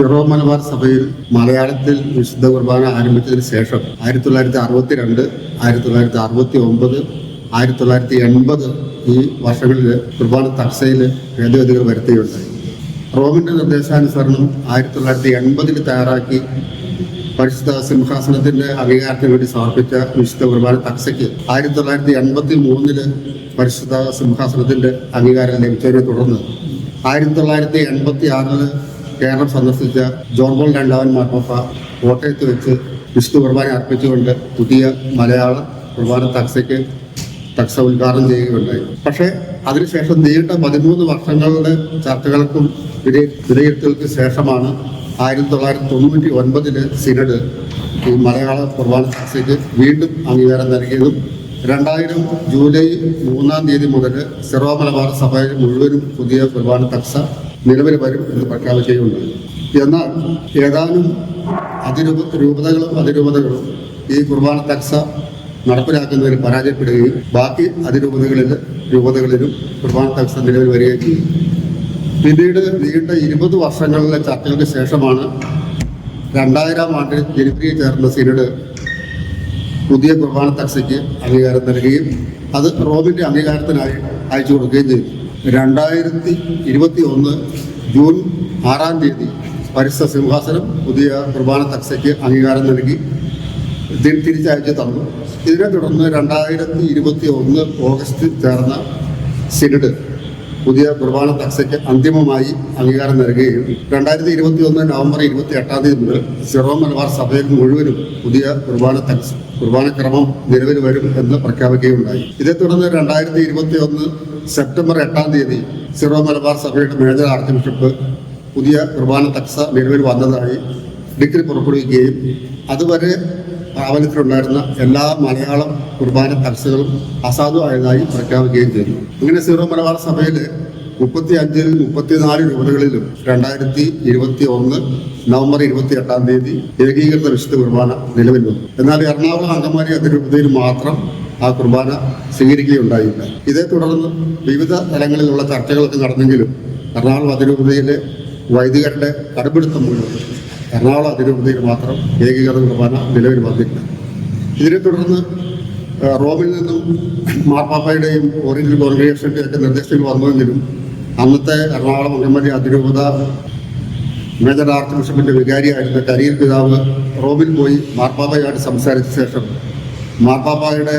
Syro Malabar സഭയിൽ മലയാളത്തിൽ വിശുദ്ധ കുർബാന ആരംഭിച്ചതിന് ശേഷം ആയിരത്തി തൊള്ളായിരത്തി അറുപത്തി രണ്ട് ആയിരത്തി തൊള്ളായിരത്തി അറുപത്തി ഒമ്പത് ആയിരത്തി തൊള്ളായിരത്തി എൺപത് ഈ വർഷങ്ങളിൽ കുർബാന തക്സയിൽ ഭേദഗതികൾ വരുത്തുകയുണ്ടായി റോമിന്റെ നിർദ്ദേശാനുസരണം ആയിരത്തി തൊള്ളായിരത്തി എൺപതിൽ തയ്യാറാക്കി പരിശുദ്ധ സിംഹാസനത്തിന്റെ അംഗീകാരത്തിന് വേണ്ടി സമർപ്പിച്ച വിശുദ്ധ കുർബാന തക്സയ്ക്ക് ആയിരത്തി തൊള്ളായിരത്തി എൺപത്തി മൂന്നിൽ പരിശുദ്ധ സിംഹാസനത്തിന്റെ അംഗീകാരം ലഭിച്ചതിനെ തുടർന്ന് ആയിരത്തി തൊള്ളായിരത്തി എൺപത്തി ആറിൽ കേരളം സന്ദർശിച്ച ജോൺ ബോൾ രണ്ടാമൻ മാർപ്പാപ്പ കോട്ടയത്ത് വെച്ച് വിഷ്ണു കുർബാന അർപ്പിച്ചുകൊണ്ട് പുതിയ മലയാള കുർബാന തക്സയ്ക്ക് തക്സ ഉദ്ഘാടനം ചെയ്യുകയുണ്ടായി. പക്ഷേ അതിനുശേഷം നീണ്ട പതിമൂന്ന് വർഷങ്ങളുടെ ചർച്ചകൾക്കും വിലയി വിലയിരുത്തലുകൾക്ക് ശേഷമാണ് ആയിരത്തി തൊള്ളായിരത്തി തൊണ്ണൂറ്റി ഒൻപതിൽ സിനഡ് ഈ മലയാള കുർബാന തക്സയ്ക്ക് വീണ്ടും അംഗീകാരം നൽകിയതും രണ്ടായിരം ജൂലൈ മൂന്നാം തീയതി മുതൽ സിറോ മലബാർ സഭയിൽ മുഴുവനും പുതിയ കുർബാന തക്സ നിലവിൽ വരും എന്ന് പ്രഖ്യാപിക്കുകയുണ്ട്. എന്നാൽ ഏതാനും അതിരൂപ രൂപതകളും അതിരൂപതകളും ഈ കുർബാന തക്സ നടപ്പിലാക്കുന്നതിൽ പരാജയപ്പെടുകയും ബാക്കി അതിരൂപതകളിൽ രൂപതകളിലും കുർബാന തക്സ നിലവിൽ വരികയും ചെയ്യും പിന്നീട് നീണ്ട ഇരുപത് വർഷങ്ങളിലെ ചർച്ചകൾക്ക് ശേഷമാണ് രണ്ടായിരം ആണ്ടിൽ ജനുവരിയിൽ ചേർന്ന സിനഡ് പുതിയ കുർബാന തക്സയ്ക്ക് അംഗീകാരം നൽകുകയും അത് റോബിന്റെ അംഗീകാരത്തിനായി അയച്ചു കൊടുക്കുകയും ചെയ്തു. രണ്ടായിരത്തി ഇരുപത്തി ഒന്ന് ജൂൺ ആറാം തീയതി പരിസ്ഥ സിംഹാസനം പുതിയ കുർബാന തക്സയ്ക്ക് അംഗീകാരം നൽകി. തിരിച്ചയച്ചു തന്നു. ഇതിനെ തുടർന്ന് രണ്ടായിരത്തി ഇരുപത്തി ഒന്ന് ഓഗസ്റ്റിൽ ചേർന്ന സിനഡ് പുതിയ കുർബാന തക്സയ്ക്ക് അന്തിമമായി അംഗീകാരം നൽകുകയും രണ്ടായിരത്തി ഇരുപത്തി ഒന്ന് നവംബർ ഇരുപത്തി എട്ടാം തീയതി മുതൽ സിറോ മലബാർ സഭയിൽ മുഴുവനും പുതിയ കുർബാന തക്സ് കുർബാന ക്രമം നിലവിൽ വരും എന്ന് പ്രഖ്യാപിക്കുകയുണ്ടായി. ഇതേ തുടർന്ന് രണ്ടായിരത്തി ഇരുപത്തി ഒന്ന് സെപ്റ്റംബർ എട്ടാം തീയതി സിറോ മലബാർ സഭയുടെ മേജർ ആർച്ച് ബിഷപ്പ് പുതിയ കുർബാന തക്സ നിലവിൽ വന്നതായി ഡിഗ്രി പുറപ്പെടുവിക്കുകയും അതുവരെ പ്രാബല്യത്തിലുണ്ടായിരുന്ന എല്ലാ മലയാളം കുർബാന തക്സകളും അസാധുവായതായി പ്രഖ്യാപിക്കുകയും ചെയ്തു. അങ്ങനെ സിറോ മലബാർ സഭയിൽ മുപ്പത്തി അഞ്ചിൽ മുപ്പത്തിനാല് രൂപതകളിലും രണ്ടായിരത്തി ഇരുപത്തി ഒന്ന് നവംബർ ഇരുപത്തി എട്ടാം തീയതി ഏകീകൃത വിശുദ്ധ കുർബാന നിലവിൽ വന്നു. എന്നാൽ എറണാകുളം അങ്കമാലി അതിരൂപതയിൽ മാത്രം ആ കുർബാന സ്വീകരിക്കുകയുണ്ടായില്ല. ഇതേ തുടർന്ന് വിവിധ തലങ്ങളിലുള്ള ചർച്ചകളൊക്കെ നടന്നെങ്കിലും എറണാകുളം അതിരൂപതയിലെ വൈദികരുടെ കടുപിടുത്തം മൂലം എറണാകുളം അതിരൂപതയിൽ മാത്രം ഏകീകൃത കുർബാന നിലവിൽ വന്നില്ല ഇതിനെ തുടർന്ന് റോമിൽ നിന്നും മാർപ്പാപ്പയുടെയും ഓറിയന്റൽ കോൺഗ്രിഗേഷന്റെ ഒക്കെ നിർദ്ദേശങ്ങൾ വന്നുവെങ്കിലും അന്നത്തെ എറണാകുളം അങ്കമാലി അതിരൂപത മേജർ ആർച്ച് ബിഷപ്പിന്റെ വികാരിയായിരുന്ന കരിയർ പിതാവ് റോമിൽ പോയി മാർപ്പാപ്പയുമായിട്ട് സംസാരിച്ച ശേഷം മാർപ്പാപ്പയുടെ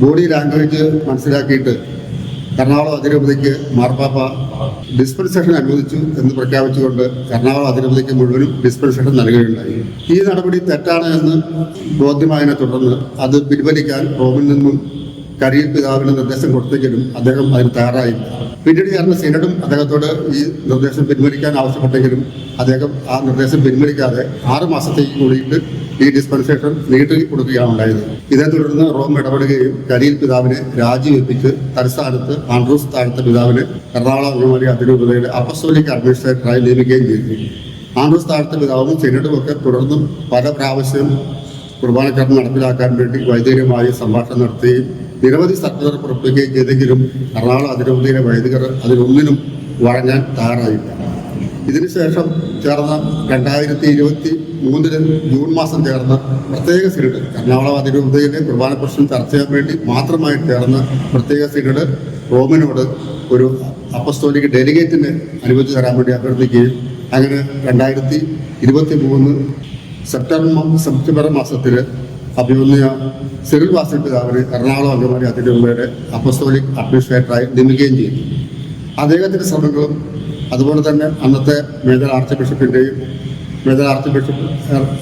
ബോഡി ലാംഗ്വേജ് മനസ്സിലാക്കിയിട്ട് എറണാകുളം അതിരൂപതയ്ക്ക് മാർപ്പാപ്പ ഡിസ്പെൻസേഷൻ അനുവദിച്ചു എന്ന് പ്രഖ്യാപിച്ചുകൊണ്ട് എറണാകുളം അതിരൂപതയ്ക്ക് മുഴുവനും ഡിസ്പെൻസേഷൻ നൽകുകയുണ്ടായി. ഈ നടപടി തെറ്റാണ് എന്ന് ബോധ്യമായതിനെ തുടർന്ന് അത് പിൻവലിക്കാൻ റോമിൽ നിന്നും കരിയർ പിതാവിന് നിർദ്ദേശം കൊടുത്തെങ്കിലും അദ്ദേഹം അതിന് തയ്യാറായില്ല. പിന്നീട് ചേർന്ന സിനഡും അദ്ദേഹത്തോട് ഈ നിർദ്ദേശം പിൻവലിക്കാൻ ആവശ്യപ്പെട്ടെങ്കിലും അദ്ദേഹം ആ നിർദ്ദേശം പിൻവലിക്കാതെ ആറ് മാസത്തേക്ക് കൂടിയിട്ട് ഈ ഡിസ്പെൻസേഷൻ നീട്ടി കൊടുക്കുകയാണ് ഉണ്ടായത്. ഇതേ തുടർന്ന് റോം ഇടപെടുകയും കരിയിൽ പിതാവിനെ രാജിവെപ്പിച്ച് തലസ്ഥാനത്ത് ആൻഡ്രൂസ് താഴത്തെ പിതാവിനെ എറണാകുളം അംഗമാലി അതിരൂപതയുടെ അപ്പസ്തോലിക് അഡ്മിനിസ്ട്രേറ്ററായി നിയമിക്കുകയും ചെയ്തു. ആൻഡ്രൂസ് താഴത്തെ പിതാവും സിനഡും ഒക്കെ തുടർന്നും പല പ്രാവശ്യം കുർബാനക്കാരൻ നടപ്പിലാക്കാൻ വേണ്ടി വൈദ്യകരമായി സംഭാഷണം നടത്തുകയും നിരവധി സർക്കുലർ പുറപ്പെടുവിക്കുകയും ചെയ്തെങ്കിലും എറണാകുളം അതിരൂപതയിലെ വൈദികർ അതിലൊന്നിനും വഴങ്ങാൻ തയ്യാറായില്ല. ഇതിനുശേഷം ചേർന്ന രണ്ടായിരത്തി ഇരുപത്തി മൂന്നിന് ജൂൺ മാസം ചേർന്ന പ്രത്യേക സിനഡ് എറണാകുളം അതിരൂപതയിലെ കുർബാന പ്രശ്നം ചർച്ച ചെയ്യാൻ വേണ്ടി മാത്രമായി ചേർന്ന പ്രത്യേക സിനഡ് റോമിനോട് ഒരു അപ്പസ്തോലിക് ഡെലിഗേറ്റിനെ അനുവദിച്ചു തരാൻ വേണ്ടി അഭ്യർത്ഥിക്കുകയും അങ്ങനെ രണ്ടായിരത്തി ഇരുപത്തി മൂന്ന് സെപ്റ്റംബർ സെപ്റ്റംബർ മാസത്തിൽ അഭിമന്യ സിറിൽ വാസൻ പിതാവിനെ എറണാകുളം അംഗമാരി അതിരൂപയുടെ അപ്പസ്തോലിക് അഡ്മിനിസ്ട്രേറ്ററായി നിയമിക്കുകയും ചെയ്തു. അദ്ദേഹത്തിന്റെ ശ്രമങ്ങളും അതുപോലെ തന്നെ അന്നത്തെ മേജർ ആർച്ച് ബിഷപ്പിന്റെയും മേജർ ആർച്ച് ബിഷപ്പ്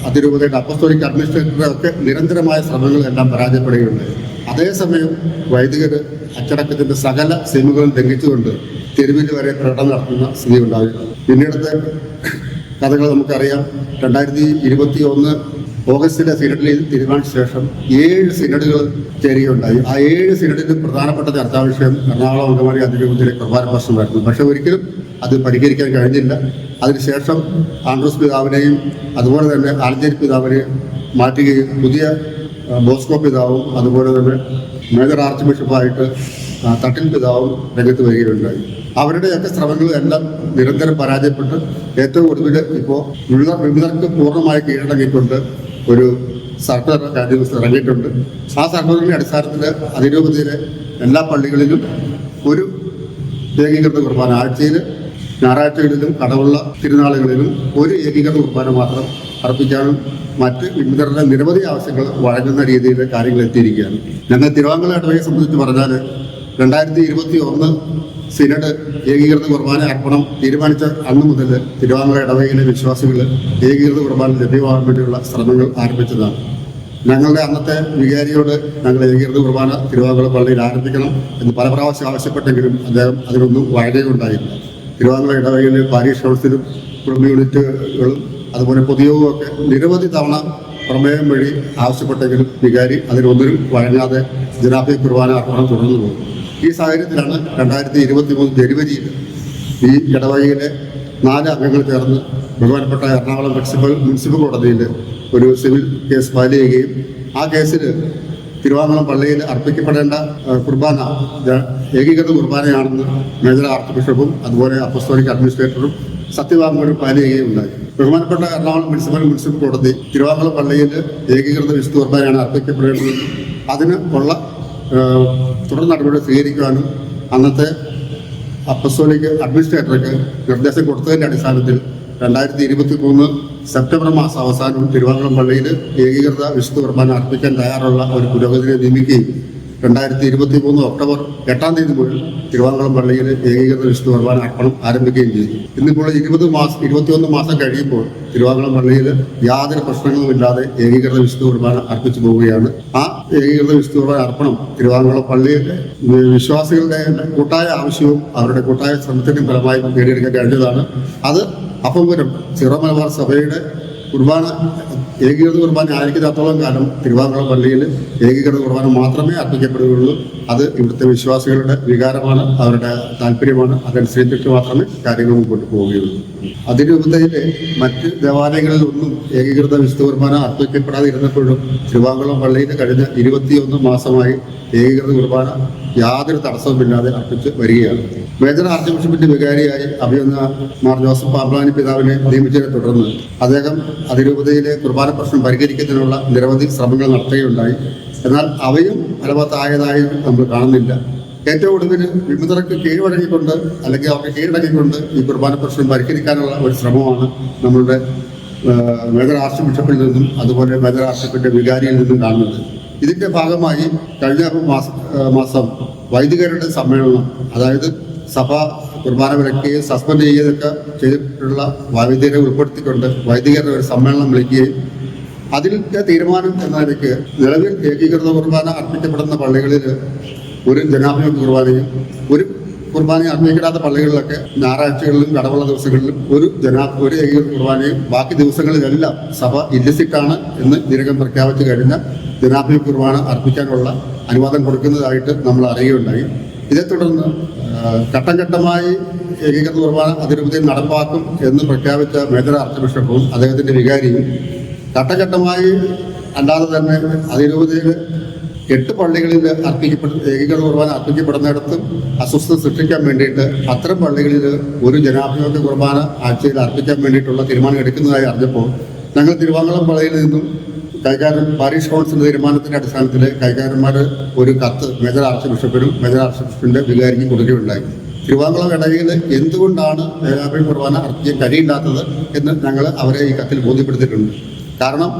അതിരൂപതയുടെ അപ്പസ്തോലിക് അഡ്മിനിസ്ട്രേറ്ററുടെ ഒക്കെ നിരന്തരമായ ശ്രമങ്ങളെല്ലാം പരാജയപ്പെടുകയുണ്ടായി. അതേസമയം വൈദികർ അച്ചടക്കത്തിന്റെ സകല സെമികളും ലംഘിച്ചുകൊണ്ട് തെരുവിൽ വരെ പ്രകടനം നടത്തുന്ന സ്ഥിതി ഉണ്ടാവുക പിന്നീടത്തെ കഥകൾ നമുക്കറിയാം. രണ്ടായിരത്തി ഇരുപത്തി ഒന്ന് ഓഗസ്റ്റിലെ സിനഡിൽ തീരുമാനിച്ച ശേഷം ഏഴ് സിനഡുകൾ ചേരുകയുണ്ടായി. ആ ഏഴ് സിനഡിലും പ്രധാനപ്പെട്ട ചർച്ചാ വിഷയം എറണാകുളം അങ്കമാലി അതിരൂപത്തിലെ കുർബാന പ്രശ്നമായിരുന്നു. പക്ഷെ ഒരിക്കലും അത് പരിഹരിക്കാൻ കഴിഞ്ഞില്ല. അതിനുശേഷം ആൻഡ്രൂസ് പിതാവിനെയും അതുപോലെ തന്നെ ആൽജേരി പിതാവിനെയും മാറ്റുകയും പുതിയ ബോസ്കോ പിതാവും അതുപോലെ തന്നെ മേജർ ആർച്ച് ബിഷപ്പായിട്ട് തട്ടിൽ പിതാവും രംഗത്ത് വരികയുണ്ടായി. അവരുടെയൊക്കെ ശ്രമങ്ങൾ എല്ലാം നിരന്തരം പരാജയപ്പെട്ട് ഏറ്റവും ഒടുവിൽ ഇപ്പോൾ വിവിധ വിവിധർക്ക് പൂർണമായി കീഴടങ്ങിക്കൊണ്ട് ഒരു സർക്കുലർ കാര്യവസ്ഥ ഇറങ്ങിയിട്ടുണ്ട് ആ സർക്കുലറിന്റെ അടിസ്ഥാനത്തിൽ അതിരൂപതയിലെ എല്ലാ പള്ളികളിലും ഒരു ഏകീകൃത കുർബാന ആഴ്ചയിൽ ഞായറാഴ്ചകളിലും കടവുള്ള തിരുനാളുകളിലും ഒരു ഏകീകൃത കുർബാന മാത്രം അർപ്പിക്കാനും മറ്റ് വിവിധരുടെ നിരവധി ആവശ്യങ്ങൾ വഴങ്ങുന്ന രീതിയിൽ കാര്യങ്ങൾ എത്തിയിരിക്കുകയാണ്. ഞങ്ങൾ തിരുവാങ്കുള ഇടവയെ സംബന്ധിച്ച് പറഞ്ഞാൽ രണ്ടായിരത്തി ഇരുപത്തി ഒന്ന് സിനഡ് ഏകീകൃത കുർബാന അർപ്പണം തീരുമാനിച്ച അന്ന് മുതൽ തിരുവാങ്കുള ഇടവകയിലെ വിശ്വാസികൾ ഏകീകൃത കുർബാന ലഭ്യമാകാൻ വേണ്ടിയുള്ള ശ്രമങ്ങൾ ആരംഭിച്ചതാണ്. ഞങ്ങളുടെ അന്നത്തെ വികാരിയോട് ഞങ്ങൾ ഏകീകൃത കുർബാന തിരുവാങ്കുളം പള്ളിയിൽ ആരംഭിക്കണം എന്ന് പല പ്രാവശ്യം ആവശ്യപ്പെട്ടെങ്കിലും അദ്ദേഹം അതിനൊന്നും വഴങ്ങുണ്ടായില്ല തിരുവാങ്കുളം ഇടവകയിലെ പാരീഷ് കൗൺസിലും കുടുംബ യൂണിറ്റുകളും അതുപോലെ പൊതുയോഗമൊക്കെ നിരവധി തവണ പ്രമേയം വഴി ആവശ്യപ്പെട്ടെങ്കിലും വികാരി അതിനൊന്നിനും വഴങ്ങാതെ ജനാഭി കുർബാന അർപ്പണം തുടർന്നു പോകും ഈ സാഹചര്യത്തിലാണ് രണ്ടായിരത്തി ഇരുപത്തി മൂന്ന് ജനുവരിയിൽ ഈ ഇടവകയിലെ നാല് അംഗങ്ങൾ ചേർന്ന് ബഹുമാനപ്പെട്ട എറണാകുളം മുനിസിപ്പൽ മുനിസിപ്പൽ കോടതിയിൽ ഒരു സിവിൽ കേസ് ഫയൽ ചെയ്യുകയും ആ കേസിൽ തിരുവാങ്കുളം പള്ളിയിൽ അർപ്പിക്കപ്പെടേണ്ട കുർബാന ഏകീകൃത കുർബാനയാണെന്ന് മേജർ ആർച്ച് ബിഷപ്പും അതുപോലെ അപ്പസ്തോലിക് അഡ്മിനിസ്ട്രേറ്ററും സത്യവാങ്മൂലം ഫയൽ ചെയ്യുകയുണ്ടായി ബഹുമാനപ്പെട്ട എറണാകുളം മുനിസിപ്പൽ മുനിസിപ്പൽ കോടതി തിരുവാങ്കുളം പള്ളിയിൽ ഏകീകൃത വിശുദ്ധ കുർബാനയാണ് അർപ്പിക്കപ്പെടേണ്ടത്. അതിന് ഉള്ള തുടർ നടപടി സ്വീകരിക്കുവാനും അന്നത്തെ അപ്പസ്തോലിക് അഡ്മിനിസ്ട്രേറ്റർക്ക് നിർദ്ദേശം കൊടുത്തതിന്റെ അടിസ്ഥാനത്തിൽ രണ്ടായിരത്തി ഇരുപത്തി മൂന്ന് സെപ്റ്റംബർ മാസം അവസാനം തിരുവാങ്കുളം പള്ളിയിൽ ഏകീകൃത വിശുദ്ധ കുർബാന അർപ്പിക്കാൻ തയ്യാറുള്ള ഒരു പുരോഗതിയെ നിയമിക്കുകയും രണ്ടായിരത്തി ഇരുപത്തി മൂന്ന് ഒക്ടോബർ എട്ടാം തീയതി മുതൽ തിരുവാങ്കുളം പള്ളിയിൽ ഏകീകൃത വിശുദ്ധ കുർബാന അർപ്പണം ആരംഭിക്കുകയും ചെയ്തു. ഇന്നിപ്പോൾ ഇരുപത് മാസം ഇരുപത്തിയൊന്ന് മാസം കഴിയുമ്പോൾ തിരുവാങ്കുളം പള്ളിയിൽ യാതൊരു പ്രശ്നങ്ങളുമില്ലാതെ ഏകീകൃത വിശുദ്ധ കുർബാന അർപ്പിച്ചു പോവുകയാണ്. ആ ഏകീകൃത വിശുദ്ധ കുർബാന അർപ്പണം തിരുവാങ്കുളം പള്ളിയിലെ വിശ്വാസികളുടെ കൂട്ടായ ആവശ്യവും അവരുടെ കൂട്ടായ ശ്രമത്തിനും ഫലമായി നേടിയെടുക്കാൻ കഴിഞ്ഞതാണ്. അത് അപ്പം വരും. സിറോ മലബാർ സഭയുടെ കുർബാന ഏകീകൃത കുർബാന ആയിരിക്കാത്തോളം കാലം തിരുവാങ്കുളം പള്ളിയിൽ ഏകീകൃത കുർബാന മാത്രമേ അർപ്പിക്കപ്പെടുകയുള്ളൂ. അത് ഇവിടുത്തെ വിശ്വാസികളുടെ വികാരമാണ് അവരുടെ താല്പര്യമാണ്. അതനുസരിച്ചിട്ട് മാത്രമേ കാര്യങ്ങൾ മുമ്പോട്ട് പോവുകയുള്ളൂ. അതിരൂപതയിലെ മറ്റ് ദേവാലയങ്ങളിൽ ഒന്നും ഏകീകൃത വിശുദ്ധ കുർബാന അർപ്പിക്കപ്പെടാതിരുന്നപ്പോഴും തിരുവാങ്കുളം പള്ളിയിൽ കഴിഞ്ഞ ഇരുപത്തിയൊന്ന് മാസമായി ഏകീകൃത കുർബാന യാതൊരു തടസ്സവുമില്ലാതെ അർപ്പിച്ച് വരികയാണ്. മേജർ ആർച്ച് ബിഷപ്പിന്റെ വികാരിയായി അഭിയുന്ന മാർ ജോസഫ് പാബ്ലാനി പിതാവിനെ നിയമിച്ചതിനെ തുടർന്ന് അദ്ദേഹം അതിരൂപതയിലെ കുർബാന പ്രശ്നം പരിഹരിക്കുന്നതിനുള്ള നിരവധി ശ്രമങ്ങൾ നടത്തുകയുണ്ടായി. എന്നാൽ അവയും ഫലവത്തായതായി നമ്മൾ കാണുന്നില്ല. ഏറ്റവും ഒടുവിൽ വിമതർക്ക് കീഴടങ്ങിക്കൊണ്ട് അല്ലെങ്കിൽ അവർക്ക് കീഴടങ്ങിക്കൊണ്ട് ഈ കുർബാന പ്രശ്നം പരിഹരിക്കാനുള്ള ഒരു ശ്രമമാണ് നമ്മളുടെ മേജർ ആർച്ച് ബിഷപ്പിൽ നിന്നും അതുപോലെ മേജർ ആർച്ചിപ്പിന്റെ വികാരിയിൽ നിന്നും കാണുന്നത്. ഇതിന്റെ ഭാഗമായി കഴിഞ്ഞ മാസം മാസം വൈദികരുടെ സമ്മേളനം അതായത് സഭ കുർബാന വിലക്കുകയും സസ്പെൻഡ് ചെയ്യുകയൊക്കെ ചെയ്തിട്ടുള്ള വൈദികരെ ഉൾപ്പെടുത്തിക്കൊണ്ട് വൈദികരുടെ ഒരു സമ്മേളനം വിളിക്കുകയും അതിന്റെ തീരുമാനം എന്ന നിലയ്ക്ക് നിലവിൽ ഏകീകൃത കുർബാന അർപ്പിക്കപ്പെടുന്ന പള്ളികളിൽ ഒരു ജനാഭിമുഖ കുർബാനയും ഒരു കുർബാന അർപ്പിക്കപ്പെടാത്ത പള്ളികളിലൊക്കെ ഞായറാഴ്ചകളിലും കടവുള്ള ദിവസങ്ങളിലും ഒരു ജനാ ഒരു ഏകീകൃത കുർബാനയും ബാക്കി ദിവസങ്ങളിലെല്ലാം സഭ ഇല്ലസിറ്റാണ് എന്ന് നിരകം പ്രഖ്യാപിച്ചു കഴിഞ്ഞ ജനാഭിമുഖ കുർബാന അർപ്പിക്കാനുള്ള അനുവാദം കൊടുക്കുന്നതായിട്ട് നമ്മൾ അറിയുകയുണ്ടായി. ഇതേ തുടർന്ന് ഘട്ടം ഘട്ടമായി ഏകീകൃത കുർബാന അതിരൂപതയിൽ നടപ്പാക്കും എന്ന് പ്രഖ്യാപിച്ച മേജർ ആർച്ച് ബിഷപ്പും അദ്ദേഹത്തിന്റെ വികാരിയും ഘട്ടഘട്ടമായി അല്ലാതെ തന്നെ അതിരൂപതയിൽ എട്ട് പള്ളികളിൽ അർപ്പിക്കപ്പെടുന്ന ഏകീകൃത കുർബാന അർപ്പിക്കപ്പെടുന്നിടത്തും അസ്വസ്ഥത സൃഷ്ടിക്കാൻ വേണ്ടിയിട്ട് അത്തരം പള്ളികളിൽ ഒരു ജനാഭിമുഖ കുർബാന ആഴ്ചയിൽ അർപ്പിക്കാൻ വേണ്ടിയിട്ടുള്ള തീരുമാനം എടുക്കുന്നതായി അറിഞ്ഞപ്പോൾ ഞങ്ങൾ തിരുവാങ്കുളം പള്ളിയിൽ നിന്നും കൈകാരൻ പാരീഷ് കൗൺസിലിന്റെ തീരുമാനത്തിന്റെ അടിസ്ഥാനത്തിൽ കൈകാരന്മാർ ഒരു കത്ത് മേജർ ആർച്ച് ബിഷപ്പിനും മേജർ ആർച്ച് ബിഷപ്പിന്റെ വികാരിക്കും കൊടുക്കുകയുണ്ടായി. തിരുവാങ്കുളം ഇടയിൽ എന്തുകൊണ്ടാണ് മേധാവി കുർബാന അർപ്പിക്കാൻ കഴിയില്ലാത്തത് എന്ന് ഞങ്ങൾ അവരെ ഈ കത്തിൽ ബോധ്യപ്പെടുത്തിയിട്ടുണ്ട്. കാരണം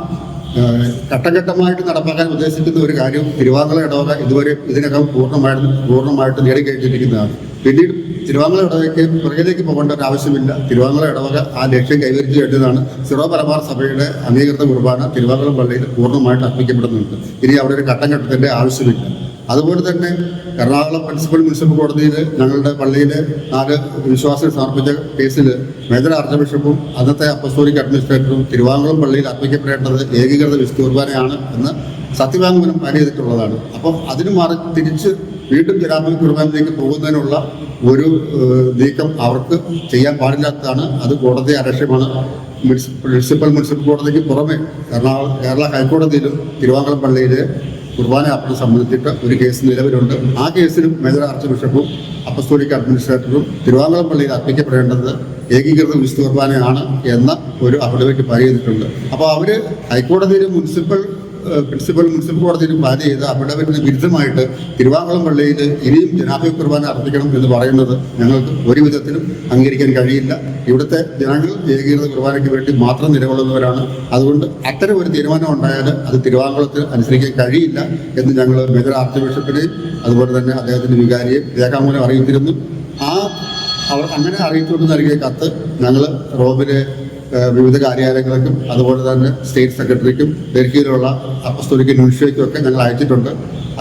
ഘട്ടംഘട്ടമായിട്ട് നടപ്പാക്കാൻ ഉദ്ദേശിക്കുന്ന ഒരു കാര്യം തിരുവാങ്കുള ഇടവക ഇതുവരെ ഇതിനകം പൂർണമായിട്ട് പൂർണമായിട്ട് നേടിക്കഴിഞ്ഞിരിക്കുന്നതാണ്. പിന്നീട് തിരുവാങ്കുള ഇടവകയ്ക്ക് പുറകിലേക്ക് പോകേണ്ട ഒരു ആവശ്യമില്ല. തിരുവാങ്കുള ഇടവക ആ ലക്ഷ്യം കൈവരിച്ചു കഴിഞ്ഞതാണ്. സിറോ പരമാർ സഭയുടെ അംഗീകൃത കുർബാന തിരുവാങ്കുളം പള്ളിയിൽ പൂർണമായിട്ട് അർപ്പിക്കപ്പെടുന്നുണ്ട്. ഇനി അവിടെ ഒരു ഘട്ടം ഘട്ടത്തിന്റെ ആവശ്യമില്ല. അതുപോലെ തന്നെ എറണാകുളം മുനിസിപ്പൽ മുനിസിപ്പൽ കോടതിയിൽ ഞങ്ങളുടെ പള്ളിയിലെ നാല് വിശ്വാസികൾ സമർപ്പിച്ച കേസിൽ മേജർ ആർച്ച് ബിഷപ്പും അന്നത്തെ അപ്പസ്തോലിക് അഡ്മിനിസ്ട്രേറ്ററും തിരുവാങ്കുളം പള്ളിയിൽ അർപ്പിക്കപ്പെടേണ്ടത് ഏകീകൃത വിശുദ്ധ കുർബാനയാണ് എന്ന് സത്യവാങ്മൂലം പാലി ചെയ്തിട്ടുള്ളതാണ്. അപ്പം അതിന് മാറി തിരിച്ച് വീണ്ടും ജനാഭിമുഖ കുർബാനയിലേക്ക് പോകുന്നതിനുള്ള ഒരു നീക്കം അവർക്ക് ചെയ്യാൻ പാടില്ലാത്തതാണ്. അത് കോടതി അലക്ഷ്യമാണ്. മുനിസിപ്പൽ മുനിസിപ്പൽ കോടതിക്ക് പുറമെ എറണാകുളം കേരള ഹൈക്കോടതിയിലും തിരുവാങ്കുളം പള്ളിയിൽ കുർബാന അർപ്പണം സംബന്ധിച്ചിട്ട് ഒരു കേസ് നിലവിലുണ്ട്. ആ കേസിലും മേജർ ആർച്ച് ബിഷപ്പും അപ്പസ്തോലിക് അഡ്മിനിസ്ട്രേറ്ററും തിരുവാങ്കുളം പള്ളിയിൽ അർപ്പിക്കപ്പെടേണ്ടത് ഏകീകൃത വിശുദ്ധ കുർബാനയാണ് എന്ന ഒരു അഫിഡവിറ്റ് പറയുന്നിട്ടുണ്ട് അപ്പോൾ അവർ ഹൈക്കോടതിയിലും മുനിസിപ്പൽ പ്രിൻസിപ്പൽ മുനിസിപ്പൽ കോടതിയിൽ ഫയൽ ചെയ്ത് അഫിഡവിറ്റിന് വിരുദ്ധമായിട്ട് തിരുവാങ്കുളം പള്ളിയിൽ ഇനിയും ജനാഭിയ കുർബാന അർപ്പിക്കണം എന്ന് പറയുന്നത് ഞങ്ങൾക്ക് ഒരു വിധത്തിലും അംഗീകരിക്കാൻ കഴിയില്ല. ഇവിടുത്തെ ജനങ്ങൾ ഏകീകൃത കുർബാനയ്ക്ക് വേണ്ടി മാത്രം നിലകൊള്ളുന്നവരാണ്. അതുകൊണ്ട് അത്തരം ഒരു തീരുമാനം ഉണ്ടായാൽ അത് തിരുവാങ്കുളത്തിൽ അനുസരിക്കാൻ കഴിയില്ല എന്ന് ഞങ്ങൾ മേജർ ആർച്ച് ബിഷപ്പിനെയും അതുപോലെ തന്നെ അദ്ദേഹത്തിന്റെ വികാരിയെയും രേഖാമൂലം അറിയിച്ചിരുന്നു. ആ അവർ അങ്ങനെ അറിയിച്ചുകൊണ്ട് നൽകിയ കത്ത് ഞങ്ങൾ ഏഹ്, വിവിധ കാര്യാലയങ്ങൾക്കും അതുപോലെ തന്നെ സ്റ്റേറ്റ് സെക്രട്ടറിക്കും ഡൽഹിയിലുള്ള അപ്പസ്തോലിക്ക് ന്യൂഷ്യയ്ക്കും ഒക്കെ ഞങ്ങൾ അയച്ചിട്ടുണ്ട്.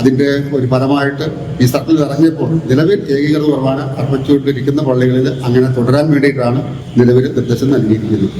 അതിന്റെ ഒരു ഫലമായിട്ട് ഈ സർക്കിൾ ഇറങ്ങിയപ്പോൾ നിലവിൽ ഏകീകൃത കുർബാന അർപ്പിച്ചുകൊണ്ടിരിക്കുന്ന പള്ളികളിൽ അങ്ങനെ തുടരാൻ വേണ്ടിയിട്ടാണ് നിലവിൽ നിർദ്ദേശം നൽകിയിരിക്കുന്നത്.